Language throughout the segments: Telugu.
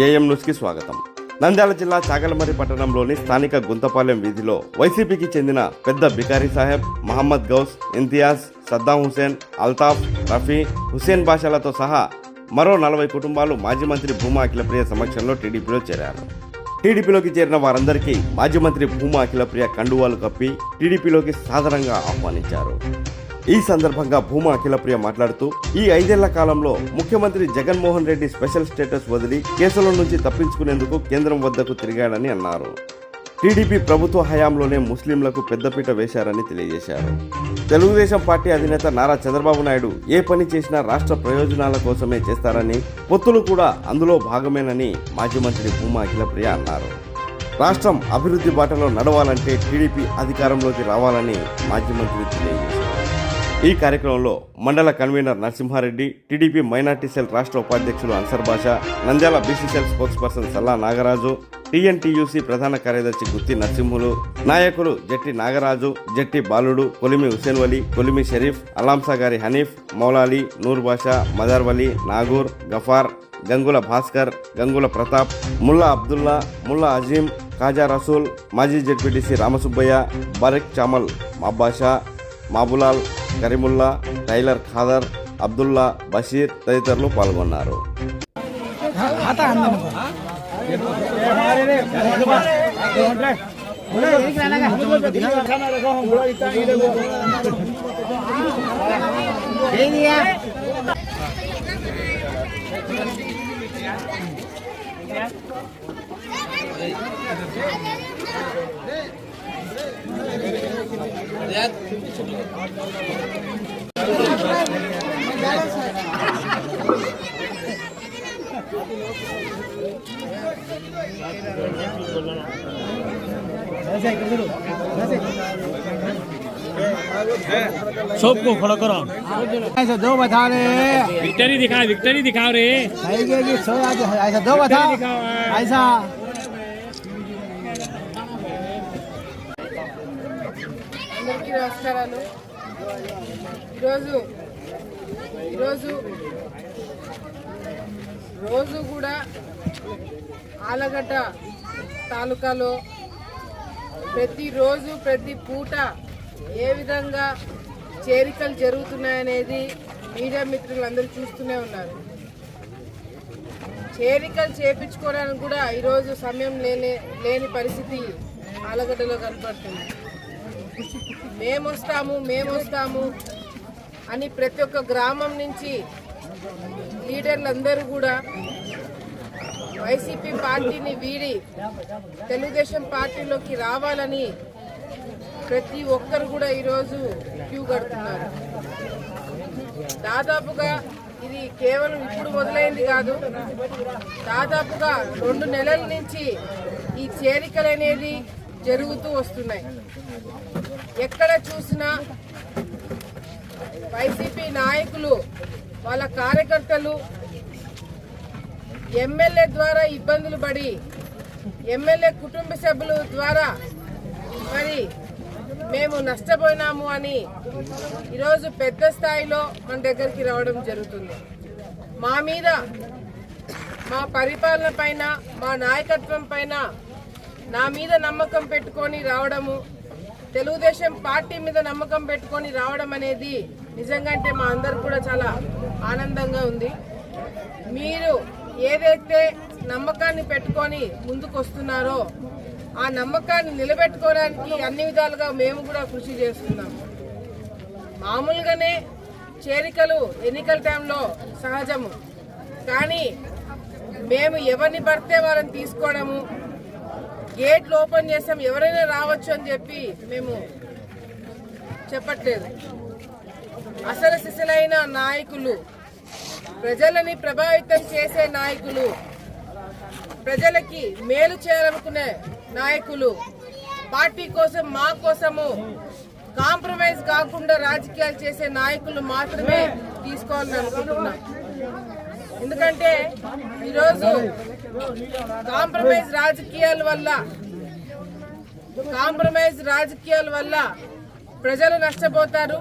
ఏఎం న్యూస్కి స్వాగతం. నంద్యాల జిల్లా చాగలమరి పట్టణంలోని స్థానిక గుంతపాలెం వీధిలో వైసీపీకి చెందిన పెద్ద బికారీ సాహెబ్ మహమ్మద్ గౌస్ ఇంతియాజ్ సద్దాం హుసేన్ అల్తాఫ్ రఫీ హుసేన్ బాషాలతో సహా మరో నలభై కుటుంబాలు మాజీ మంత్రి భూమా అఖిలప్రియ సమక్షంలో టీడీపీలో చేరారు. టీడీపీలోకి చేరిన వారందరికీ మాజీ మంత్రి భూమా అఖిలప్రియ కండువాలు కప్పి టీడీపీలోకి సాధారణంగా ఆహ్వానించారు. ఈ సందర్భంగా భూమా అఖిలప్రియ మాట్లాడుతూ ఈ ఐదేళ్ళ కాలంలో ముఖ్యమంత్రి జగన్మోహన్ రెడ్డి స్పెషల్ స్టేటస్ వదిలి కేసుల నుంచి తప్పించుకునేందుకు కేంద్రం వద్దకు తిరిగాడని అన్నారు. టీడీపీ ప్రభుత్వ హయాంలోనే ముస్లింలకు పెద్దపీట వేశారని తెలియజేశారు. తెలుగుదేశం పార్టీ అధినేత నారా చంద్రబాబు నాయుడు ఏ పని చేసినా రాష్ట్ర ప్రయోజనాల కోసమే చేస్తారని పొత్తులు కూడా అందులో భాగమేనని మాజీ మంత్రి భూమా అఖిలప్రియ అన్నారు. రాష్ట్రం అభివృద్ధి బాటలో నడవాలంటే టీడీపీ అధికారంలోకి రావాలని మాజీ మంత్రి తెలియజేశారు. ఈ కార్యక్రమంలో మండల convener Narasimhareddy TDP minority cell రాష్ట్ర ఉపాధ్యక్షులు Ansar Basha Nandyal BCCL spokesperson Salla Nagaraju TNTUC ప్రధాన కార్యదర్శి గుత్తి నరసింహులు నాయకులు జట్టి నాగరాజు జట్టి బాలుడు కొలిమి హుసేన్ వలి కొలిమి షరీఫ్ అలాంసా గారి హనీఫ్ మౌలాలి నూర్ బాషా మదర్ వలి నాగూర్ గఫార్ గంగుల భాస్కర్ గంగుల ప్రతాప్ ముల్లా అబ్దుల్లా ముల్లా అజీం కాజా రసూల్ మాజీ జడ్పీటీసీ రామసుబ్బయ్య బరక్ చామల్ మాబాషా మాబులాల్ కరీముల్లా టైలర్ ఖాదర్ అబ్దుల్లా బషీర్ తదితరులు పాల్గొన్నారు आता सबको खड़ा करो ऐसा दो बता रे विक्टरी दिखा विक्टरी दिखाओ रे सही के कि सौ आज ऐसा दो बता ऐसा నమస్కారాలు ఈరోజు ఈరోజు రోజు కూడా ఆలగడ్డ తాలూకాలో ప్రతిరోజు ప్రతి పూట ఏ విధంగా చేరికలు జరుగుతున్నాయనేది మీడియా మిత్రులు అందరూ చూస్తూనే ఉన్నారు. చేరికలు చేపించుకోవడానికి కూడా ఈరోజు సమయం లేని లేని పరిస్థితి ఆలగడ్డలో కనపడుతుంది. మేము వస్తాము మేము వస్తాము అని ప్రతి ఒక్క గ్రామం నుంచి లీడర్లందరూ కూడా వైసీపీ పార్టీని వీడి తెలుగుదేశం పార్టీలోకి రావాలని ప్రతి ఒక్కరు కూడా ఈరోజు క్యూ కడుతున్నారు. దాదాపుగా ఇది కేవలం ఇప్పుడు మొదలైంది కాదు దాదాపుగా రెండు నెలల నుంచి ఈ చేరికలు అనేది జరుగుతూ వస్తున్నాయి. ఎక్కడ చూసినా వైసీపీ నాయకులు వాళ్ళ కార్యకర్తలు ఎమ్మెల్యే ద్వారా ఇబ్బందులు పడి ఎమ్మెల్యే కుటుంబ సభ్యుల ద్వారా మరి మేము నష్టపోయినాము అని ఈరోజు పెద్ద స్థాయిలో మన దగ్గరికి రావడం జరుగుతుంది. మా మీద మా పరిపాలన పైన మా నాయకత్వం పైన నా మీద నమ్మకం పెట్టుకొని రావడము తెలుగుదేశం పార్టీ మీద నమ్మకం పెట్టుకొని రావడం అనేది నిజంగా అంటే మా అందరు కూడా చాలా ఆనందంగా ఉంది. మీరు ఏదైతే నమ్మకాన్ని పెట్టుకొని ముందుకు వస్తున్నారో ఆ నమ్మకాన్ని నిలబెట్టుకోవడానికి అన్ని విధాలుగా మేము కూడా కృషి చేస్తున్నాం. మామూలుగానే చేరికలు ఎన్నికల టైంలో సహజము. కానీ మేము ఎవరిని పడితే వాళ్ళని తీసుకోవడము గేట్లు ఓపెన్ చేసాం ఎవరైనా రావచ్చు అని చెప్పి మేము చెప్పట్లేదు. అసలు సిసలైన నాయకులు ప్రజలని ప్రభావితం చేసే నాయకులు ప్రజలకి మేలు చేయాలనుకునే నాయకులు పార్టీ కోసం మా కోసము కాంప్రమైజ్ కాకుండా రాజకీయాలు చేసే నాయకులు మాత్రమే తీసుకోవాలని అనుకుంటున్నాం. ఎందుకంటే ఈరోజు కాంప్రమైజ్ రాజకీయాల వల్ల కాంప్రమైజ్ రాజకీయాల వల్ల ప్రజలు నష్టపోతారు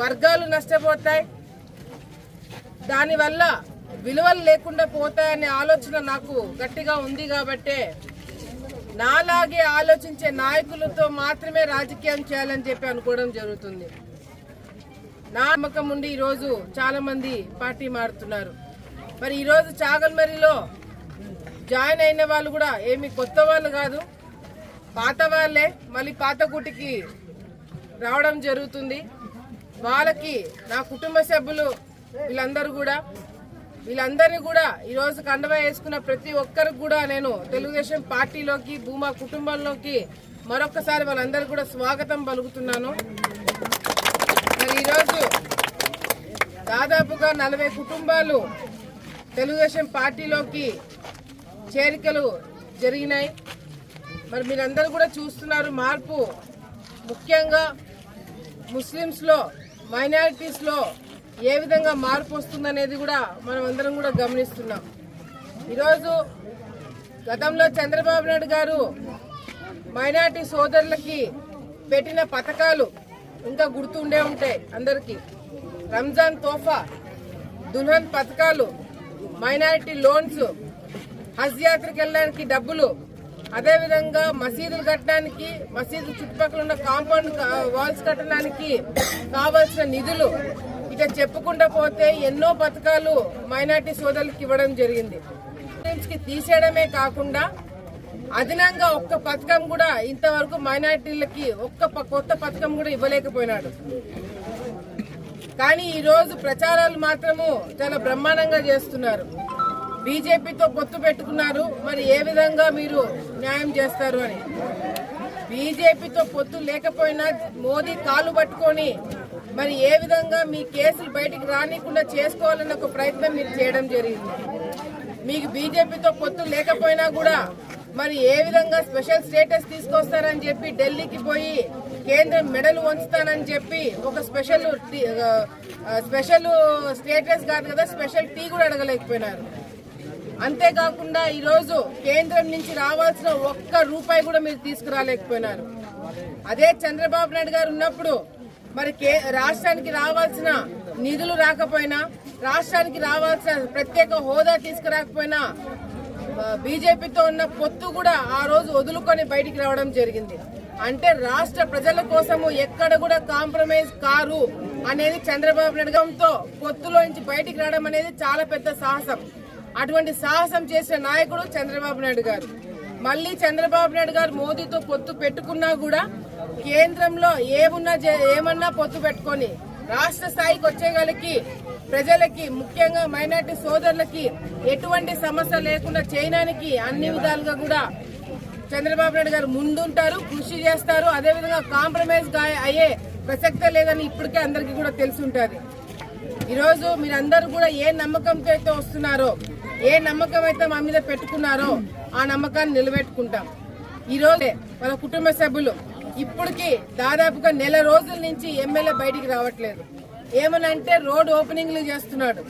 వర్గాలు నష్టపోతాయి. దానివల్ల విలువలు లేకుండా పోతాయనే ఆలోచన నాకు గట్టిగా ఉంది కాబట్టే నాలాగే ఆలోచించే నాయకులతో మాత్రమే రాజకీయం చేయాలని చెప్పి అనుకోవడం జరుగుతుంది. నా నమ్మకం ఉండి ఈరోజు చాలామంది పార్టీ మారుతున్నారు. మరి ఈరోజు చాగల్మరిలో జాయిన్ అయిన వాళ్ళు కూడా ఏమి కొత్త వాళ్ళు కాదు. పాత వాళ్ళే. మళ్ళీ పాత గుటికి రావడం జరుగుతుంది. వాళ్ళకి నా కుటుంబ సభ్యులు వీళ్ళందరూ కూడా వీళ్ళందరినీ కూడా ఈరోజు కండవ వేసుకున్న ప్రతి ఒక్కరికి కూడా నేను తెలుగుదేశం పార్టీలోకి భూమా కుటుంబంలోకి మరొకసారి వాళ్ళందరూ కూడా స్వాగతం పలుకుతున్నాను. మరి ఈరోజు దాదాపుగా నలభై కుటుంబాలు తెలుగుదేశం పార్టీలోకి చేరికలు జరిగినాయి. మరి మీరందరూ కూడా చూస్తున్నారు మార్పు. ముఖ్యంగా ముస్లిమ్స్లో మైనారిటీస్లో ఏ విధంగా మార్పు వస్తుందనేది కూడా మనం అందరం కూడా గమనిస్తున్నాం. ఈరోజు గతంలో చంద్రబాబు నాయుడు గారు మైనారిటీ సోదరులకి పెట్టిన పథకాలు ఇంకా గుర్తుండే ఉంటాయి అందరికీ. రంజాన్ తోఫా దుల్హన్ పథకాలు మైనారిటీ లోన్స్ హజ్ యాత్రకు వెళ్ళడానికి డబ్బులు. అదేవిధంగా మసీదులు కట్టడానికి మసీదు చుట్టుపక్కల ఉన్న కాంపౌండ్ వాల్స్ కట్టడానికి కావాల్సిన నిధులు ఇక చెప్పుకుంటా పోతే ఎన్నో పథకాలు మైనార్టీ సోదరులకు ఇవ్వడం జరిగింది. ముస్లింస్కి తీసేయడమే కాకుండా అదనంగా ఒక్క పథకం కూడా ఇంతవరకు మైనార్టీలకి ఒక్క ప- కొత్త పథకం కూడా ఇవ్వలేకపోయినాడు. కానీ ఈరోజు ప్రచారాలు మాత్రము చాలా బ్రహ్మాండంగా చేస్తున్నారు. బీజేపీతో పొత్తు పెట్టుకున్నారు. మరి ఏ విధంగా మీరు న్యాయం చేస్తారు అని? బీజేపీతో పొత్తు లేకపోయినా మోదీ కాలు పట్టుకొని మరి ఏ విధంగా మీ కేసులు బయటికి రానికుండా చేసుకోవాలన్న ఒక ప్రయత్నం మీరు చేయడం జరిగింది. మీకు బీజేపీతో పొత్తు లేకపోయినా కూడా మరి ఏ విధంగా స్పెషల్ స్టేటస్ తీసుకొస్తారని చెప్పి ఢిల్లీకి పోయి కేంద్రం మెడలు వంచుతానని చెప్పి ఒక స్పెషల్ స్పెషల్ స్టేటస్ కాదు కదా స్పెషల్ టీ కూడా అడగలేకపోయినారు. అంతేకాకుండా ఈరోజు కేంద్రం నుంచి రావాల్సిన ఒక్క రూపాయి కూడా మీరు తీసుకురాలేకపోయినారు. అదే చంద్రబాబు నాయుడు గారు ఉన్నప్పుడు మరి కే రాష్ట్రానికి రావాల్సిన నిధులు రాకపోయినా రాష్ట్రానికి రావాల్సిన ప్రత్యేక హోదా తీసుకురాకపోయినా బీజేపీతో ఉన్న పొత్తు కూడా ఆ రోజు వదులుకొని బయటికి రావడం జరిగింది. అంటే రాష్ట్ర ప్రజల కోసము ఎక్కడ కూడా కాంప్రమైజ్ కారు అనేది చంద్రబాబు నాయుడు గారితో పొత్తులో నుంచి బయటికి రావడం అనేది చాలా పెద్ద సాహసం. అటువంటి సాహసం చేసిన నాయకుడు చంద్రబాబు నాయుడు గారు. మళ్ళీ చంద్రబాబు నాయుడు గారు మోదీతో పొత్తు పెట్టుకున్నా కూడా కేంద్రంలో ఏమున్నా ఏమన్నా పొత్తు పెట్టుకొని రాష్ట్ర స్థాయికి వచ్చేగలికి ప్రజలకి ముఖ్యంగా మైనార్టీ సోదరులకి ఎటువంటి సమస్య లేకుండా చేయడానికి అన్ని విధాలుగా కూడా చంద్రబాబు నాయుడు గారు ముందుంటారు కృషి చేస్తారు. అదేవిధంగా కాంప్రమైజ్ అయ్యే ప్రసక్తే లేదని ఇప్పటికే అందరికీ కూడా తెలిసి ఉంటుంది. ఈరోజు మీరందరూ కూడా ఏ నమ్మకంతో అయితే వస్తున్నారో ఏ నమ్మకం అయితే మా మీద పెట్టుకున్నారో ఆ నమ్మకాన్ని నిలబెట్టుకుంటాం. ఈరోజు మన కుటుంబ సభ్యులు ఇప్పటికి దాదాపుగా నెల రోజుల నుంచి ఎమ్మెల్యే బయటికి రావట్లేదు. ఏమనంటే రోడ్ ఓపెనింగ్లు చేస్తున్నాడు.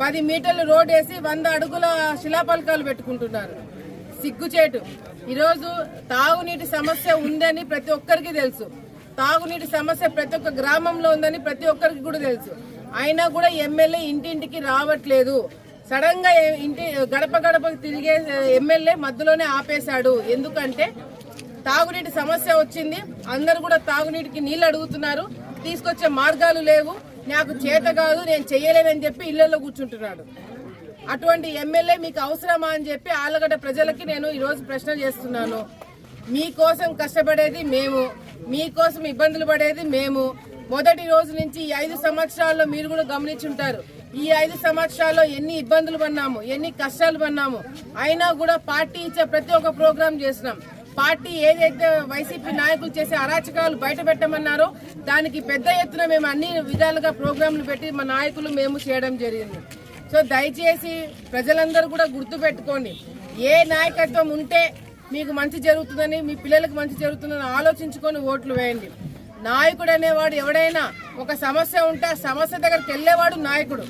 పది మీటర్లు రోడ్ వేసి వంద అడుగుల శిలాపలకాలు పెట్టుకుంటున్నారు. సిగ్గుచేటు. ఈరోజు తాగునీటి సమస్య ఉందని ప్రతి ఒక్కరికి తెలుసు. తాగునీటి సమస్య ప్రతి ఒక్క గ్రామంలో ఉందని ప్రతి ఒక్కరికి కూడా తెలుసు. అయినా కూడా ఎమ్మెల్యే ఇంటింటికి రావట్లేదు. సడన్గా ఇంటి గడప గడపకు తిరిగే ఎమ్మెల్యే మధ్యలోనే ఆపేశాడు. ఎందుకంటే తాగునీటి సమస్య వచ్చింది. అందరూ కూడా తాగునీటికి నీళ్ళు అడుగుతున్నారు. తీసుకొచ్చే మార్గాలు లేవు. నాకు చేత కాదు నేను చెయ్యలేనని చెప్పి ఇళ్ళలో కూర్చుంటున్నాడు. అటువంటి ఎమ్మెల్యే మీకు అవసరమా అని చెప్పి ఆలగడ్డ ప్రజలకి నేను ఈరోజు ప్రశ్న చేస్తున్నాను. మీకోసం కష్టపడేది మేము. మీకోసం ఇబ్బందులు పడేది మేము. మొదటి రోజు నుంచి ఈ ఐదు సంవత్సరాల్లో మీరు కూడా గమనించుంటారు. ఈ ఐదు సంవత్సరాల్లో ఎన్ని ఇబ్బందులు పన్నాము ఎన్ని కష్టాలు పన్నాము అయినా కూడా పార్టీ ఇచ్చే ప్రతి ఒక్క ప్రోగ్రాం చేసినాం. పార్టీ ఏదైతే వైసీపీ నాయకులు చేసే అరాచకాలు బయట పెట్టమన్నారో దానికి పెద్ద ఎత్తున మేము అన్ని విధాలుగా ప్రోగ్రాంలు పెట్టి మా నాయకులు మేము చేయడం జరిగింది. సో దయచేసి ప్రజలందరూ కూడా గుర్తు పెట్టుకోండి ఏ నాయకత్వం ఉంటే మీకు మంచి జరుగుతుందని మీ పిల్లలకు మంచి జరుగుతుందని ఆలోచించుకొని ఓట్లు వేయండి. నాయకుడు అనేవాడు ఎవడైనా ఒక సమస్య ఉంటే ఆ సమస్య దగ్గరికి వెళ్ళేవాడు నాయకుడు.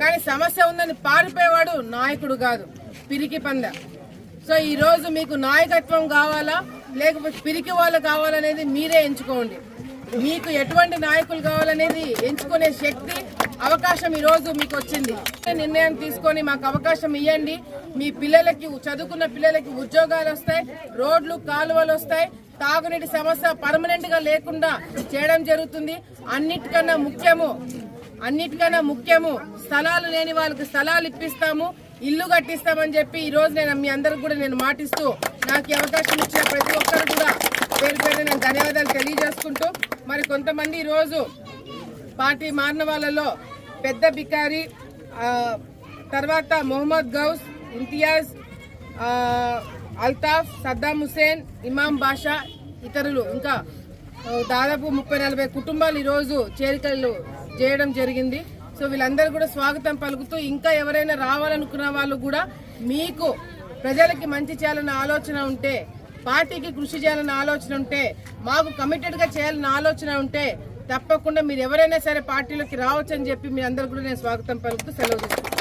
కానీ సమస్య ఉందని పారిపోయేవాడు నాయకుడు కాదు. పిరికి పంద. సో ఈరోజు మీకు నాయకత్వం కావాలా? లేకపోతే పిరికి వాళ్ళు కావాలనేది మీరే ఎంచుకోండి. మీకు ఎటువంటి నాయకులు కావాలనేది ఎంచుకునే శక్తి అవకాశం ఈరోజు మీకు వచ్చింది. నిర్ణయం తీసుకొని మాకు అవకాశం ఇవ్వండి మీ పిల్లలకి చదువుకున్న పిల్లలకి ఉద్యోగాలు వస్తాయి రోడ్లు కాలువలు వస్తాయి. తాగునీటి సమస్య పర్మనెంట్గా లేకుండా చేయడం జరుగుతుంది. అన్నిటికన్నా ముఖ్యము అన్నిటికన్నా ముఖ్యము స్థలాలు లేని వాళ్ళకి స్థలాలు ఇప్పిస్తాము ఇల్లు కట్టిస్తామని చెప్పి ఈ రోజు నేను మీ అందరికి కూడా నేను మాటిస్తూ నాకు అవకాశం ఇచ్చిన ప్రతి ఒక్కరు కూడా పేరు పేరు నేను ధన్యవాదాలు తెలియజేసుకుంటూ మరి కొంతమంది ఈ రోజు పార్టీ మారిన వాళ్ళలో పెద్ద బికారి తర్వాత మొహమ్మద్ గౌస్ ఇంతియాజ్ అల్తాఫ్ సద్దాం హుసేన్ ఇమాం బాషా ఇతరులు ఇంకా దాదాపు ముప్పై నలభై కుటుంబాలు ఈరోజు చేరికలు చేయడం జరిగింది. సో వీళ్ళందరూ కూడా స్వాగతం పలుకుతూ ఇంకా ఎవరైనా రావాలనుకున్న వాళ్ళు కూడా మీకు ప్రజలకి మంచి చేయాలన్న ఆలోచన ఉంటే పార్టీకి కృషి చేయాలన్న ఆలోచన ఉంటే మాకు కమిటెడ్గా చేయాలన్న ఆలోచన ఉంటే తప్పకుండా మీరు ఎవరైనా సరే పార్టీలోకి రావచ్చని చెప్పి మీ అందరు కూడా నేను స్వాగతం పలుకుతూ సెలవు తీసుకుంటాను